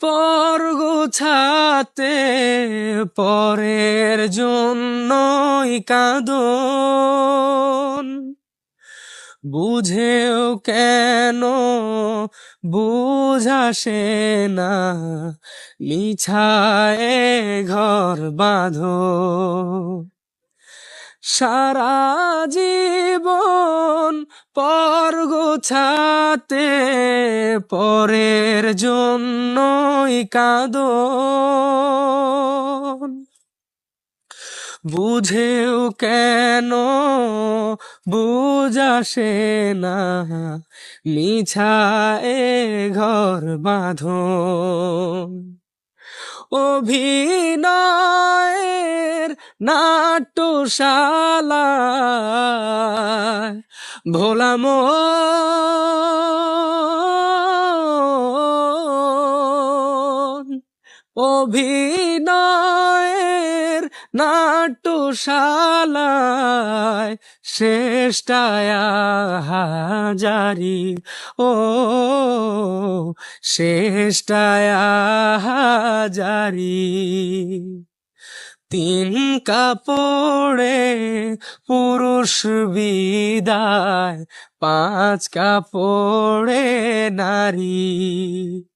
পর গোছাতে পরের জন্যই কাঁদন। বুঝেও কেন বুঝাসে না মিছায় ঘর বাঁধো সারা জীবন পর গোছাতে পরের জন্যই কাঁদন। বুঝেও কেন বুঝাসে না মিছায় ঘর বাঁধন। অভিনয়ের নাট্যশালা। ভোলাম অভিনয়ের শ্রেষ্ঠায় হাজারি। ও হাজারি। তিন কাপড়ে পুরুষ বিদায় পাঁচ কাপড়ে নারী।